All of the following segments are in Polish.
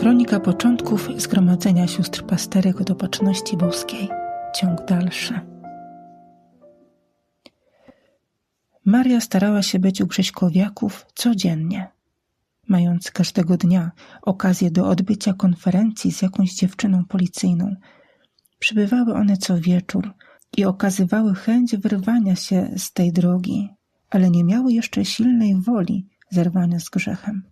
Kronika początków Zgromadzenia Sióstr Pasterek do Baczności Boskiej. Ciąg dalszy. Maria starała się być u Grześkowiaków codziennie, mając każdego dnia okazję do odbycia konferencji z jakąś dziewczyną policyjną. Przybywały one co wieczór i okazywały chęć wyrwania się z tej drogi, ale nie miały jeszcze silnej woli zerwania z grzechem.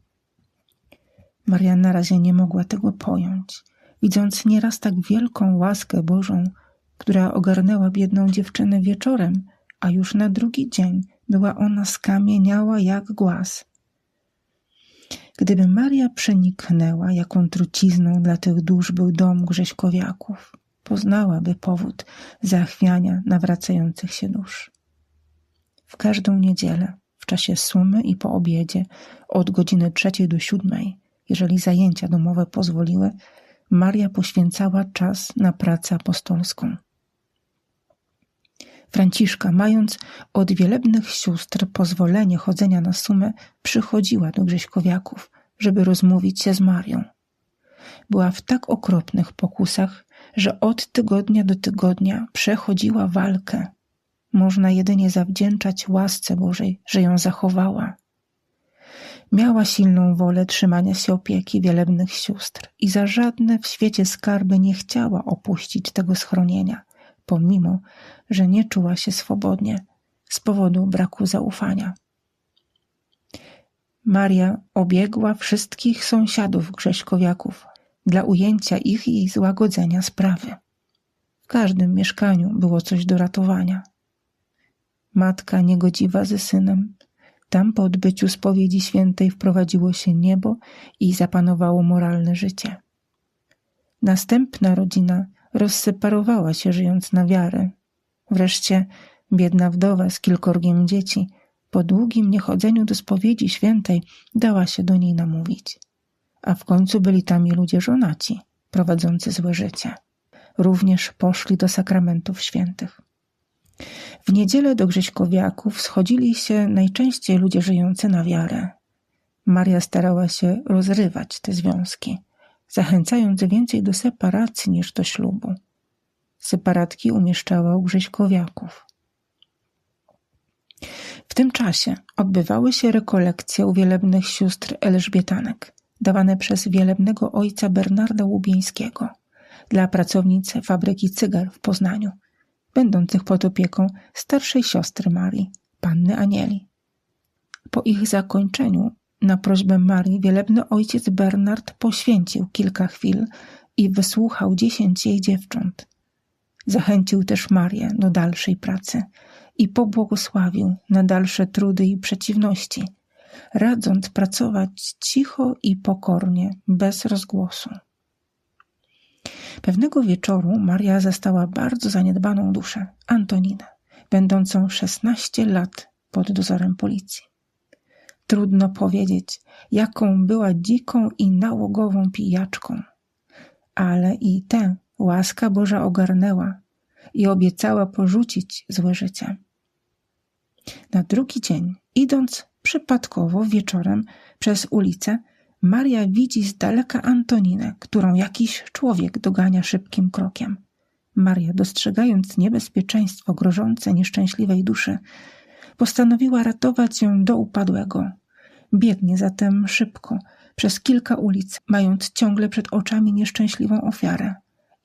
Maria na razie nie mogła tego pojąć, widząc nieraz tak wielką łaskę Bożą, która ogarnęła biedną dziewczynę wieczorem, a już na drugi dzień była ona skamieniała jak głaz. Gdyby Maria przeniknęła, jaką trucizną dla tych dusz był dom Grześkowiaków, poznałaby powód zachwiania nawracających się dusz. W każdą niedzielę, w czasie sumy i po obiedzie, od godziny trzeciej do siódmej, jeżeli zajęcia domowe pozwoliły, Maria poświęcała czas na pracę apostolską. Franciszka, mając od wielebnych sióstr pozwolenie chodzenia na sumę, przychodziła do Grześkowiaków, żeby rozmówić się z Marią. Była w tak okropnych pokusach, że od tygodnia do tygodnia przechodziła walkę. Można jedynie zawdzięczać łasce Bożej, że ją zachowała. Miała silną wolę trzymania się opieki wielebnych sióstr i za żadne w świecie skarby nie chciała opuścić tego schronienia, pomimo, że nie czuła się swobodnie z powodu braku zaufania. Maria obiegła wszystkich sąsiadów Grześkowiaków dla ujęcia ich i złagodzenia sprawy. W każdym mieszkaniu było coś do ratowania. Matka niegodziwa ze synem, tam po odbyciu spowiedzi świętej wprowadziło się niebo i zapanowało moralne życie. Następna rodzina rozseparowała się, żyjąc na wiarę. Wreszcie biedna wdowa z kilkorgiem dzieci po długim niechodzeniu do spowiedzi świętej dała się do niej namówić. A w końcu byli tam i ludzie żonaci, prowadzący złe życie. Również poszli do sakramentów świętych. W niedzielę do Grześkowiaków schodzili się najczęściej ludzie żyjący na wiarę. Maria starała się rozrywać te związki, zachęcając więcej do separacji niż do ślubu. Separatki umieszczała u Grześkowiaków. W tym czasie odbywały się rekolekcje u wielebnych sióstr Elżbietanek, dawane przez wielebnego ojca Bernarda Łubieńskiego dla pracownic fabryki cygar w Poznaniu – będących pod opieką starszej siostry Marii, panny Anieli. Po ich zakończeniu, na prośbę Marii, wielebny ojciec Bernard poświęcił kilka chwil i wysłuchał dziesięć jej dziewcząt. Zachęcił też Marię do dalszej pracy i pobłogosławił na dalsze trudy i przeciwności, radząc pracować cicho i pokornie, bez rozgłosu. Pewnego wieczoru Maria zastała bardzo zaniedbaną duszę, Antoninę, będącą szesnaście lat pod dozorem policji. Trudno powiedzieć, jaką była dziką i nałogową pijaczką, ale i tę łaska Boża ogarnęła i obiecała porzucić złe życie. Na drugi dzień, idąc przypadkowo wieczorem przez ulicę, Maria widzi z daleka Antoninę, którą jakiś człowiek dogania szybkim krokiem. Maria, dostrzegając niebezpieczeństwo grożące nieszczęśliwej duszy, postanowiła ratować ją do upadłego. Biegnie zatem szybko, przez kilka ulic, mając ciągle przed oczami nieszczęśliwą ofiarę.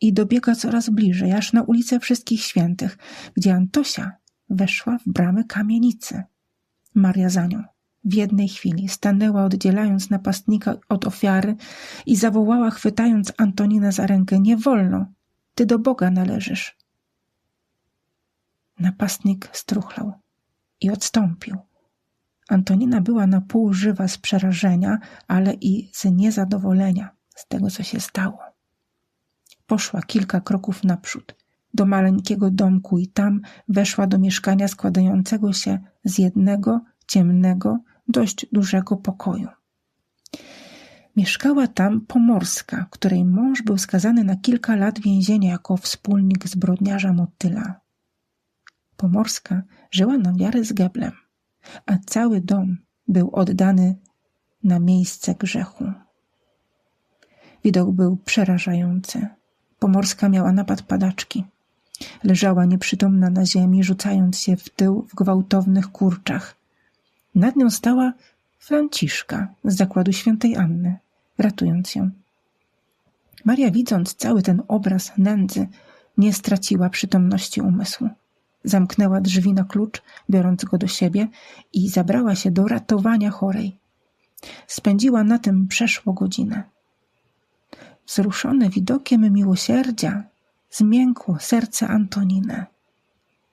I dobiega coraz bliżej, aż na ulicę Wszystkich Świętych, gdzie Antosia weszła w bramę kamienicy. Maria za nią. W jednej chwili stanęła, oddzielając napastnika od ofiary i zawołała, chwytając Antoninę za rękę: Nie wolno, ty do Boga należysz. Napastnik struchlał i odstąpił. Antonina była na pół żywa z przerażenia, ale i z niezadowolenia z tego, co się stało. Poszła kilka kroków naprzód, do maleńkiego domku i tam weszła do mieszkania składającego się z jednego ciemnego, dość dużego pokoju. Mieszkała tam Pomorska, której mąż był skazany na kilka lat więzienia jako wspólnik zbrodniarza Motyla. Pomorska żyła na wiarę z Geblem, a cały dom był oddany na miejsce grzechu. Widok był przerażający. Pomorska miała napad padaczki. Leżała nieprzytomna na ziemi, rzucając się w tył w gwałtownych kurczach. Nad nią stała Franciszka z zakładu świętej Anny, ratując ją. Maria, widząc cały ten obraz nędzy, nie straciła przytomności umysłu. Zamknęła drzwi na klucz, biorąc go do siebie i zabrała się do ratowania chorej. Spędziła na tym przeszło godzinę. Wzruszone widokiem miłosierdzia, zmiękło serce Antoniny.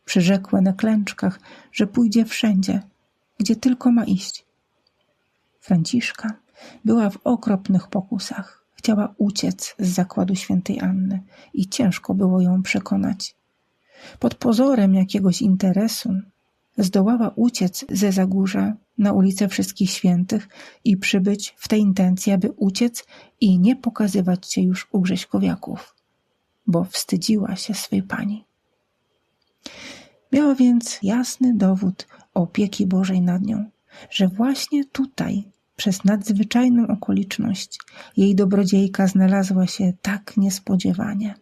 Przyrzekła na klęczkach, że pójdzie wszędzie, gdzie tylko ma iść. Franciszka była w okropnych pokusach. Chciała uciec z zakładu świętej Anny i ciężko było ją przekonać. Pod pozorem jakiegoś interesu zdołała uciec ze Zagórza na ulicę Wszystkich Świętych i przybyć w tej intencji, aby uciec i nie pokazywać się już u Grześkowiaków, bo wstydziła się swej pani. Miała więc jasny dowód opieki Bożej nad nią, że właśnie tutaj, przez nadzwyczajną okoliczność, jej dobrodziejka znalazła się tak niespodziewanie.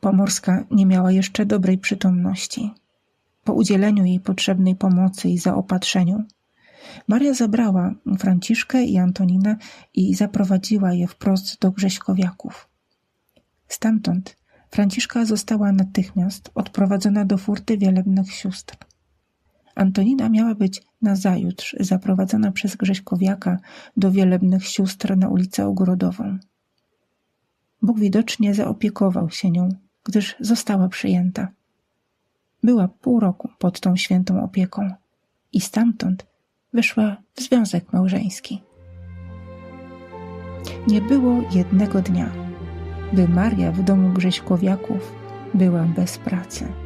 Pomorska nie miała jeszcze dobrej przytomności. Po udzieleniu jej potrzebnej pomocy i zaopatrzeniu, Maria zabrała Franciszkę i Antoninę i zaprowadziła je wprost do Grześkowiaków. Stamtąd Franciszka została natychmiast odprowadzona do furty wielebnych sióstr. Antonina miała być nazajutrz zaprowadzona przez Grześkowiaka do wielebnych sióstr na ulicę Ogrodową. Bóg widocznie zaopiekował się nią, gdyż została przyjęta. Była pół roku pod tą świętą opieką i stamtąd wyszła w związek małżeński. Nie było jednego dnia, by Maria w domu Grześkowiaków była bez pracy.